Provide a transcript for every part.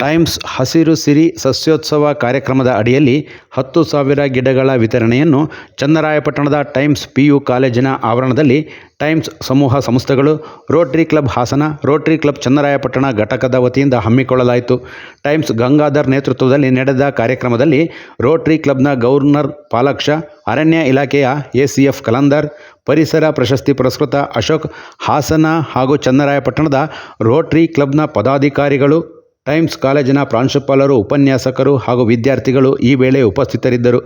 Times ಹಸಿರು ಸಿರಿ ಸಸ್ಯೋತ್ಸವ ಕಾರ್ಯಕ್ರಮದ ಅಡಿಯಲ್ಲಿ ಹತ್ತು ಸಾವಿರ ಗಿಡಗಳ ವಿತರಣೆಯನ್ನು ಚನ್ನರಾಯಪಟ್ಟಣದ ಟೈಮ್ಸ್ ಪಿಯು ಕಾಲೇಜಿನ ಆವರಣದಲ್ಲಿ ಟೈಮ್ಸ್ ಸಮೂಹ ಸಂಸ್ಥೆಗಳು, Rotary club Hassan, Rotary club Channarayapatna ಘಟಕದ ವತಿಯಿಂದ ಹಮ್ಮಿಕೊಳ್ಳಲಾಯಿತು. ಟೈಮ್ಸ್ ಗಂಗಾಧರ್ ನೇತೃತ್ವದಲ್ಲಿ ನಡೆದ ಕಾರ್ಯಕ್ರಮದಲ್ಲಿ ರೋಟರಿ ಕ್ಲಬ್ನ ಗವರ್ನರ್ ಪಾಲಕ್ಷ, ಅರಣ್ಯ ಇಲಾಖೆಯ ಎಸಿಎಫ್ ಕಲಂದರ್, ಪರಿಸರ ಪ್ರಶಸ್ತಿ ಪುರಸ್ಕೃತ ಅಶೋಕ್ ಹಾಸನ ಹಾಗೂ ಚನ್ನರಾಯಪಟ್ಟಣದ ರೋಟರಿ ಕ್ಲಬ್ನ ಪದಾಧಿಕಾರಿಗಳು ಟೈಮ್ಸ್ ಕಾಲೇಜಿನ ಪ್ರಾಂಶುಪಾಲರು ಉಪನ್ಯಾಸಕರು ಹಾಗೂ ವಿದ್ಯಾರ್ಥಿಗಳು ಈ ವೇಳೆ ಉಪಸ್ಥಿತರಿದ್ದರು.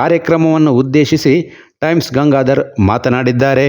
ಕಾರ್ಯಕ್ರಮವನ್ನು ಉದ್ದೇಶಿಸಿ ಟೈಮ್ಸ್ ಗಂಗಾಧರ್ ಮಾತನಾಡಿದ್ದಾರೆ.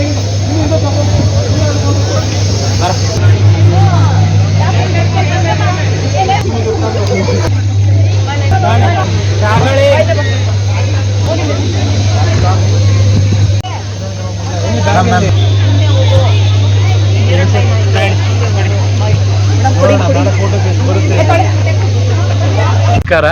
ನಮಸ್ಕಾರ.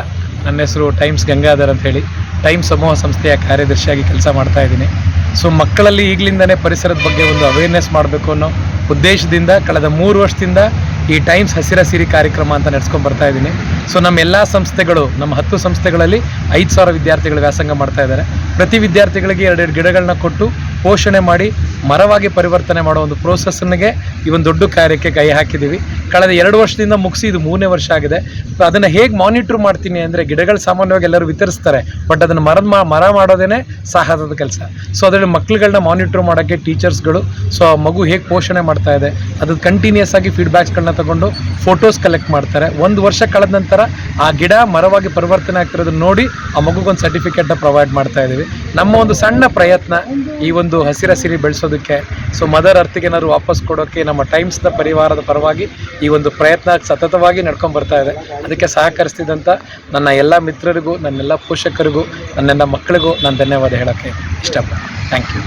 ನನ್ನ ಹೆಸರು ಟೈಮ್ಸ್ ಗಂಗಾಧರ್ ಅಂತ ಹೇಳಿ. ಟೈಮ್ ಸಮೂಹ ಸಂಸ್ಥೆಯ ಕಾರ್ಯದರ್ಶಿಯಾಗಿ ಕೆಲಸ ಮಾಡ್ತಾ ಇದ್ದೀನಿ. ಸೊ, ಮಕ್ಕಳಲ್ಲಿ ಈಗಲಿಂದನೇ ಪರಿಸರದ ಬಗ್ಗೆ ಒಂದು ಅವೇರ್ನೆಸ್ ಮಾಡಬೇಕು ಅನ್ನೋ ಉದ್ದೇಶದಿಂದ ಕಳೆದ ಮೂರು ವರ್ಷದಿಂದ ಈ ಟೈಮ್ಸ್ ಹಸಿರ ಸಿರಿ ಕಾರ್ಯಕ್ರಮ ಅಂತ ನಡೆಸ್ಕೊಂಡು ಬರ್ತಾ ಇದ್ದೀನಿ. ಸೊ, ನಮ್ಮ ಎಲ್ಲ ಸಂಸ್ಥೆಗಳು, ನಮ್ಮ ಹತ್ತು ಸಂಸ್ಥೆಗಳಲ್ಲಿ ಐದು ಸಾವಿರ ವಿದ್ಯಾರ್ಥಿಗಳು ವ್ಯಾಸಂಗ ಮಾಡ್ತಾ ಇದ್ದಾರೆ. ಪ್ರತಿ ವಿದ್ಯಾರ್ಥಿಗಳಿಗೆ ಎರಡೆರಡು ಗಿಡಗಳನ್ನ ಕೊಟ್ಟು ಪೋಷಣೆ ಮಾಡಿ ಮರವಾಗಿ ಪರಿವರ್ತನೆ ಮಾಡೋ ಒಂದು ಪ್ರೋಸೆಸ್ನಿಗೆ ಈ ಒಂದು ದೊಡ್ಡ ಕಾರ್ಯಕ್ಕೆ ಕೈ ಹಾಕಿದ್ದೀವಿ. ಕಳೆದ ಎರಡು ವರ್ಷದಿಂದ ಮುಗಿಸಿ ಇದು ಮೂರನೇ ವರ್ಷ ಆಗಿದೆ. ಅದನ್ನು ಹೇಗೆ ಮಾನಿಟ್ರ್ ಮಾಡ್ತೀನಿ ಅಂದರೆ ಗಿಡಗಳು ಸಾಮಾನ್ಯವಾಗಿ ಎಲ್ಲರೂ ವಿತರಿಸ್ತಾರೆ ಬಟ್ ಅದನ್ನು ಮರದ ಮರ ಮಾಡೋದೇ ಸಾಹಸದ ಕೆಲಸ. ಸೊ ಅದರಲ್ಲಿ ಮಕ್ಕಳುಗಳನ್ನ ಮಾನಿಟ್ರ್ ಮಾಡೋಕ್ಕೆ ಟೀಚರ್ಸ್ಗಳು ಸೊ ಆ ಮಗು ಹೇಗೆ ಪೋಷಣೆ ಮಾಡ್ತಾ ಇದೆ, ಅದು ಕಂಟಿನ್ಯೂಸ್ ಆಗಿ ಫೀಡ್ಬ್ಯಾಕ್ಸ್ಗಳನ್ನ ತಗೊಂಡು ಫೋಟೋಸ್ ಕಲೆಕ್ಟ್ ಮಾಡ್ತಾರೆ. ಒಂದು ವರ್ಷ ಕಳೆದ ನಂತರ ಆ ಗಿಡ ಮರವಾಗಿ ಪರಿವರ್ತನೆ ಆಗ್ತಿರೋದನ್ನ ನೋಡಿ ಆ ಮಗುಗೊಂದು ಸರ್ಟಿಫಿಕೇಟ್ನ ಪ್ರೊವೈಡ್ ಮಾಡ್ತಾ ಇದ್ದೀವಿ ನಮ್ಮ ಒಂದು ಸಣ್ಣ ಪ್ರಯತ್ನ ಈ ಒಂದು ಹಸಿರ ಸಿರಿ ಬೆಳೆಸೋದಕ್ಕೆ ಸೊ ಮದರ್ ಅರ್ಥಿಗೆ ಏನಾದ್ರು ವಾಪಸ್ ಕೊಡೋಕ್ಕೆ ನಮ್ಮ ಟೈಮ್ಸ್ನ ಪರಿವಾರದ ಪರವಾಗಿ ಈ ಒಂದು ಪ್ರಯತ್ನ ಸತತವಾಗಿ ನಡ್ಕೊಂಡು ಬರ್ತಾ ಇದೆ. ಅದಕ್ಕೆ ಸಹಕರಿಸ್ತಿದ್ದಂಥ ನನ್ನ ಎಲ್ಲ ಮಿತ್ರರಿಗೂ, ನನ್ನೆಲ್ಲ ಪೋಷಕರಿಗೂ, ನನ್ನೆಲ್ಲ ಮಕ್ಕಳಿಗೂ ನಾನು ಧನ್ಯವಾದ ಹೇಳೋಕ್ಕೆ ಇಷ್ಟಪಡ್ತೀನಿ. Thank you